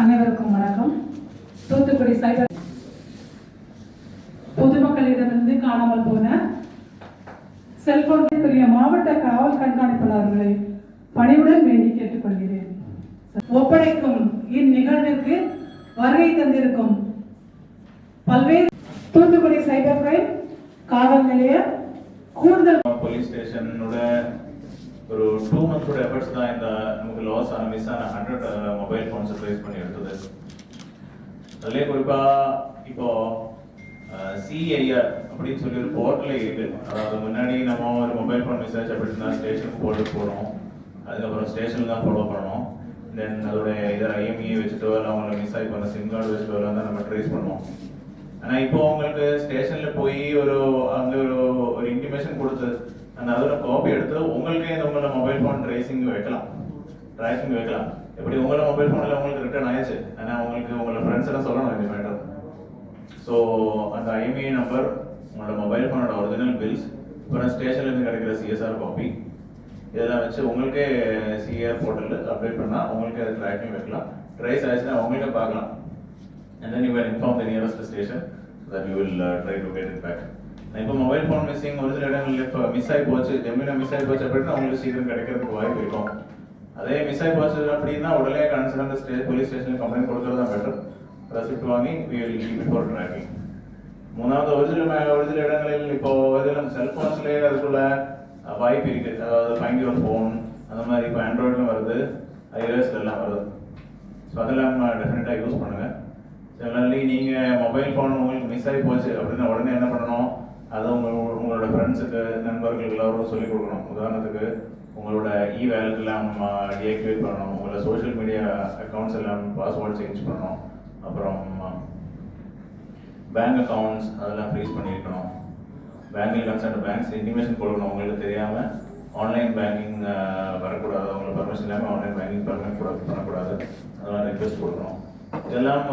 அனைவருக்கும் வணக்கம். தூத்துக்குடி சைபர் பொதுமக்களிடமிருந்து காணாமல் போன செல்போனுக்குரிய மாவட்ட காவல் கண்காணிப்பாளர்களை பணிவுடன் வேண்டி கேட்டுக்கொள்கிறேன். ஒப்படைக்கும் இந்நிகழ்விற்கு வருகை தந்திருக்கும் பல்வேறு தூத்துக்குடி சைபர் கிரைம் காவல் நிலைய கூடுதல் போலீஸ் ஸ்டேஷனோட ஒரு டூ மந்த்ஸோட எஃபர்ட்ஸ் தான் இந்த நமக்கு லாஸ் ஆன மிஸ் ஆன ஹண்ட்ரட் மொபைல் ஃபோன்ஸை ட்ரேஸ் பண்ணி எடுத்தது. அதுலேயே குறிப்பாக இப்போ சிஐஆர் அப்படின்னு சொல்லி ஒரு போர்ட்டலே இருக்கு. அதாவது முன்னாடி நம்ம ஒரு மொபைல் ஃபோன் மிஸ் ஆச்சு அப்படின்னா ஸ்டேஷனுக்கு போட்டு போகணும் அதுக்கப்புறம் ஸ்டேஷன் தான் ஃபாலோ பண்ணணும் தென் அதோட இதர் ஐஎம்இ வச்சுட்டோ இல்லை அவங்களை மிஸ் ஆகி போன சிம் கார்டு வச்சுட்டோ வரலாம் தான் நம்ம ட்ரேஸ் பண்ணுவோம். ஆனால் இப்போ உங்களுக்கு ஸ்டேஷன்ல போய் ஒரு அங்கே ஒரு ஒரு இன்டிமேஷன் கொடுத்து அந்த அதோட காப்பி எடுத்து உங்களுக்கே இந்த உங்களோட மொபைல் ஃபோன் ட்ரேசிங் வைக்கலாம். ட்ரேசிங் வைக்கலாம். எப்படி உங்களோட மொபைல் ஃபோனில் உங்களுக்கு ரிட்டர்ன் ஆயிடுச்சு? ஆனால் உங்களுக்கு உங்களோட ஃப்ரெண்ட்ஸ் எல்லாம் சொல்லணும் இந்த மேட்டர் ஸோ அந்த ஐஎம்ஏ நம்பர் உங்களோட மொபைல் ஃபோனோட ஒரிஜினல் பில்ஸ் அப்புறம் ஸ்டேஷன்லேருந்து கிடைக்கிற சிஎஸ்ஆர் காப்பி இதெல்லாம் வச்சு உங்களுக்கே சிஆர் போர்ட்டலில் அப்டேட் பண்ணால் உங்களுக்கே அது ட்ராக்கிங் வைக்கலாம். ட்ரேஸ் ஆயிடுச்சுன்னா உங்களுக்கே பார்க்கலாம். And then you will inform the nearest station so that you will uh, try to get it back. நான் இப்போ மொபைல் ஃபோன் மிஸ்ஸிங் ஒரு சில இடங்களில் இப்போ மிஸ் ஆகி போச்சு ஜெமினா மிஸ் ஆகி போச்சு அப்படின்னா உங்களுக்கு சீக்கிரம் கிடைக்கிறதுக்கு வாய்ப்பு இருக்கும். அதே மிஸ் ஆகி போச்சு அப்படின்னா உடனே கன்சர்ன் ஸ்டே போலீஸ் ஸ்டேஷனில் கம்ப்ளைண்ட் கொடுக்கறது தான் பெட்டர் ரெசிப்ட் வாங்கி we will keep it for tracking மூணாவது ஒரு சில ஒரு சில இடங்களில் இப்போ இதில் செல்ஃபோன்ஸ்லேயே அதுக்குள்ள வாய்ப்பு இருக்குது அதாவது ஃபைண்ட் யுவர் ஃபோன் அந்த மாதிரி இப்போ ஆண்ட்ராய்டில் வருது ஐஓஎஸ்ல எல்லாம் வருது. ஸோ அதெல்லாம் டெஃபினட்டாக யூஸ் பண்ணுங்கள் ஜெனரலி நீங்கள் மொபைல் ஃபோன் உங்களுக்கு மிஸ் ஆகி போச்சு அப்படின்னா உடனே என்ன பண்ணணும்? அதை உங்க உங்களோட ஃப்ரெண்ட்ஸுக்கு நண்பர்களுக்கு எல்லாரும் சொல்லிக் கொடுக்கணும். உதாரணத்துக்கு உங்களோட இ வேலட் எல்லாம் டீஆக்டிவேட் பண்ணணும். உங்களோட சோஷியல் மீடியா அக்கௌண்ட்ஸ் எல்லாம் பாஸ்வேர்ட் சேஞ்ச் பண்ணணும். அப்புறம் பேங்க் அக்கவுண்ட்ஸ் அதெல்லாம் ஃப்ரீஸ் பண்ணியிருக்கணும் பேங்கில் கன்சர்ன் பேங்க்ஸ் இன்டிமேஷன் கொடுக்கணும். உங்களுக்கு தெரியாமல் ஆன்லைன் பேங்கிங் வரக்கூடாது. அவங்களுக்கு பர்மிஷன் இல்லாமல் ஆன்லைன் பேங்கிங் பர்மிஷன் கூட பண்ணக்கூடாது. அதெல்லாம் ரிக்வெஸ்ட் கொடுக்கணும். இதெல்லாம்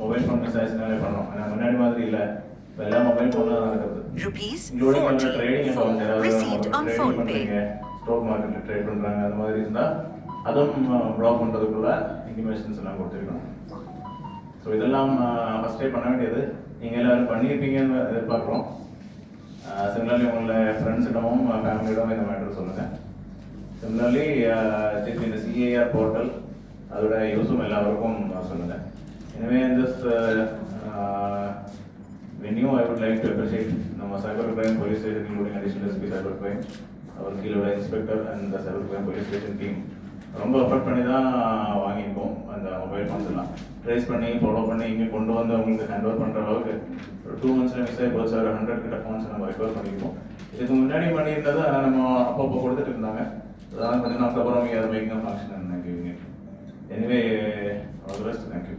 மொபைல் ஃபோன் மிஸ் ஆச்சுனாலே பண்ணணும் ஆனால் முன்னாடி மாதிரி இல்லை. இப்போ எல்லாம் மொபைல் ஃபோனில் தான் நடக்குது. இன்க்ளூடிங் 40 ட்ரேடிங் அக்கௌண்ட் ஏதாவது ட்ரேடிங் பண்ணுறீங்க. ஸ்டாக் மார்க்கெட்டில் ட்ரேட் பண்ணுறாங்க அந்த மாதிரி இருந்தால் அதுவும் ப்ளாக் பண்ணுறதுக்குள்ள இன்டிமேஷன்ஸ் எல்லாம் கொடுத்துருக்கணும். ஸோ இதெல்லாம் ஃபஸ்ட்டே பண்ண வேண்டியது. நீங்கள் எல்லாரும் பண்ணியிருப்பீங்கன்னு எதிர்பார்க்குறோம். சிமிலர்லி உங்களோட ஃப்ரெண்ட்ஸிடமும் ஃபேமிலியிடம் இந்த மேட்டர் சொல்லுங்கள் சிமிலர்லி இந்த சிஏஆர் போர்ட்டல் அதோட யூஸும் எல்லாருக்கும் சொல்லுங்கள் எனவே this uh, uh, venue, I would like to appreciate நம்ம cyber crime police station including additional SP cyber crime our கீழோட inspector and cyber crime police station team ரொம்ப எஃபர்ட் பண்ணி தான் வாங்கியிருக்கோம் அந்த மொபைல் ஃபோன்ஸ்லாம் எல்லாம். ட்ரேஸ் பண்ணி ஃபாலோ பண்ணி இங்கே கொண்டு வந்து அவங்களுக்கு ஹேண்ட் ஓவர் பண்ணுற அளவுக்கு ஒரு டூ மந்த்ஸில் மிஸ் ஆகி போச்சு. ஒரு ஹண்ட்ரட் கிட்ட ஃபோன்ஸ் நம்ம ரெக்கவர் பண்ணியிருக்கோம். இதுக்கு முன்னாடி பண்ணியிருந்தது ஆனால் நம்ம அப்பப்போ கொடுத்துட்டு இருந்தாங்க. அதான் கொஞ்சம் நாளுக்கு அப்புறம் we ஃபங்க்ஷன் making a எனவே all rest thank you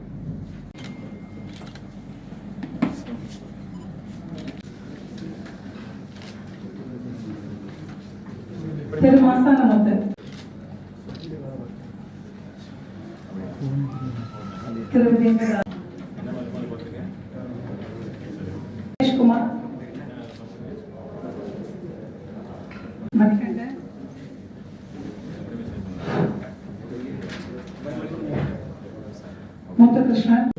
Kumar Manikandan das schreiben?